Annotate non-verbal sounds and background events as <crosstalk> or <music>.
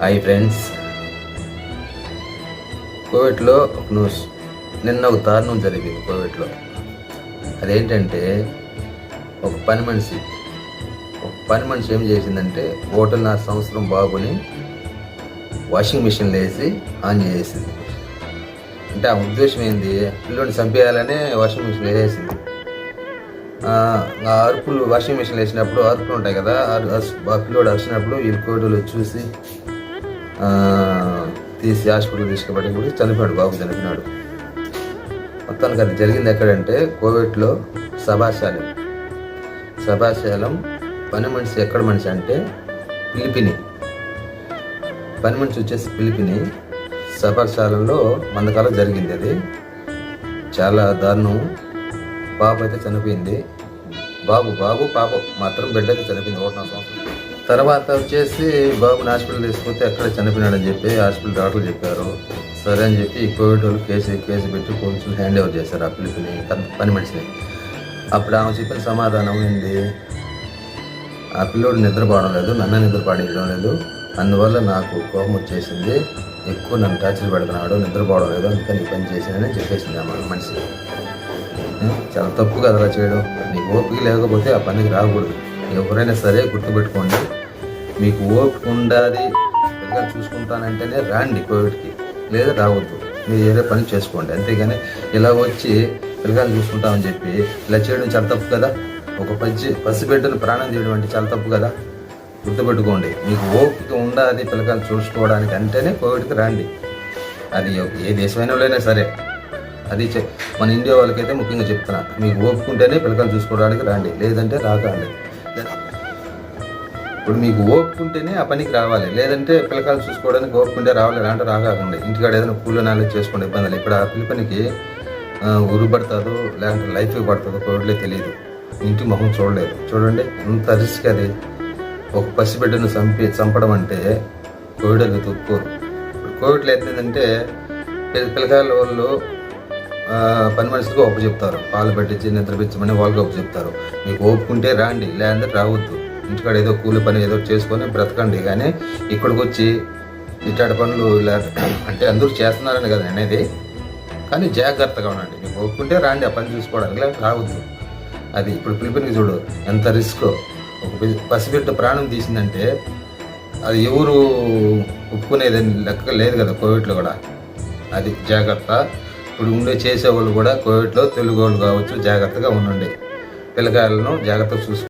Hi friends కోవిడ్లో ఒక news నిన్న ఒక దారుణం జరిగింది కోవిడ్లో. అదేంటంటే ఒక పని మనిషి ఒక పని మనిషి ఏం చేసిందంటే ఒకటిన్నర సంవత్సరం బాబుని వాషింగ్ మిషన్లో వేసి ఆన్ చేసేసింది. అంటే ఆ ఉద్దేశం ఏంది? పిల్లోని చంపేయాలనే వాషింగ్ మిషన్లో వేసేసింది. ఆ అరుపులు వాషింగ్ మిషన్ వేసినప్పుడు అరుపులు ఉంటాయి కదా అరు- పిల్లోడు అరిచినప్పుడు వీళ్ళు కోవిడ్లో చూసి తీసి హాస్పిటల్ తీసుకుపోవడం కూడా చనిపోయాడు బాబు చనిపోయినాడు. మొత్తానికి అది జరిగింది ఎక్కడంటే కోవిడ్లో సభాశాలం సభాశాలం పని మనిషి ఎక్కడ మనిషి అంటే పిలిపిని. పని మనిషి వచ్చేసి పిలిపిని. సభాశాలంలో మందకాలం జరిగింది అది. చాలా దారుణం. బాబు అయితే చనిపోయింది. బాబు బాబు పాప మాత్రం బిడ్డ అయితే చనిపోయింది. ఒకటి సంవత్సరం తర్వాత వచ్చేసి బాబుని హాస్పిటల్ తీసుకుపోతే ఎక్కడ చనిపోయినాడని చెప్పి హాస్పిటల్ డాక్టర్లు చెప్పారు. సరే అని చెప్పి ఈ కోవిడ్ వాళ్ళు కేసు కేసు పెట్టి పోలీసులు హ్యాండ్ ఓవర్ చేశారు ఆ పిలిపిని పని- మనిషిని. అప్పుడు ఆమె చెప్పిన సమాధానం ఏంది? ఆ పిల్లోడు నిద్రపోవడం లేదు నన్ను నిద్రపాడించడం లేదు. అందువల్ల నాకు కోపం వచ్చేసింది. ఎక్కువ నన్ను టార్చర్ పెడుతున్నాడు నిద్రపోవడం లేదు అందుకని ఈ పని చేశానని చెప్పేసింది ఆమె మనిషి. చాలా తప్పు కదా అలా చేయడం. నీకు ఓపిక లేకపోతే ఆ పనికి రాకూడదు. ఎవరైనా సరే గుర్తుపెట్టుకోండి మీకు ఓపిక ఉండాలి. పిల్లలు చూసుకుంటానంటేనే రాండి కోవిడ్కి. లేదా రావద్దు. మీరు ఏదో పని చేసుకోండి. అంతేగాని ఇలా వచ్చి పిల్లగాలు చూసుకుంటామని చెప్పి ఇలా చేయడం చాలా తప్పు కదా? ఒక పచ్చి పసిబిడ్డను ప్రాణం తీయడం అంటే చాలా తప్పు కదా? గుర్తుపెట్టుకోండి. మీకు ఓపిక ఉండాలి పిల్లకాయలు చూసుకోవడానికి అంటేనే కోవిడ్కి రాండి. అది ఏ దేశమైన సరే. అది మన ఇండియా వాళ్ళకైతే ముఖ్యంగా చెప్తున్నా. మీకు ఓపుకుంటేనే పిల్లకాయలు చూసుకోవడానికి రాండి. లేదంటే రాకండి. ఇప్పుడు మీకు ఓపుకుంటేనే ఆ పనికి రావాలి. లేదంటే పిల్లకాయలు చూసుకోవడానికి ఓపుకుంటే రావాలి అంటే రాగాకుండా. ఇంటికాడ ఏదైనా కూలి నాలుగు చేసుకోండి ఇబ్బంది ఇక్కడ ఆ పిల్లపనికి ఉరు పడుతుందో లేదంటే లైఫ్ పడుతుందో కోవిడ్లే తెలియదు ఇంటి మొహం చూడలేదు. చూడండి ఎంత రిస్క్ అది. ఒక పసిబిడ్డను చంపి చంపడం అంటే కోవిడ్ అది తొక్కుకోరు కోవిడ్లో ఏంటంటే పిల్లకాయల వాళ్ళు పని మనుషులకు ఒప్పు చెప్తారు. పాలు పెట్టించి నిద్రపించమని వాళ్ళకి ఒప్పు చెప్తారు. మీకు ఓపుకుంటే రాండి లేదంటే రావద్దు. ఇంటికాడ ఏదో కూలి పని ఏదో చేసుకొని బ్రతకండి. కానీ ఇక్కడికి వచ్చి ఇట్లాంటి పనులు ఇలా <clears throat> అంటే అందరూ చేస్తున్నారని కదా అనేది. కానీ జాగ్రత్తగా ఉండండి. మీకు ఒప్పుకుంటే రాండి ఆ పని చూసుకోవడానికి. లేకపోతే రావద్దు. అది ఇప్పుడు పిలిపినికి చూడు ఎంత రిస్క్. ఒక పసిబిడ్డ ప్రాణం తీసిందంటే అది ఎవరు ఒప్పుకునేది లెక్క లేదు కదా కోవిడ్లో కూడా. అది జాగ్రత్త. ఇప్పుడు ఉండే చేసేవాళ్ళు కూడా కోవిడ్లో తెలుగు వాళ్ళు కావచ్చు జాగ్రత్తగా ఉండండి. పిల్లకాయలను జాగ్రత్తగా చూసుకో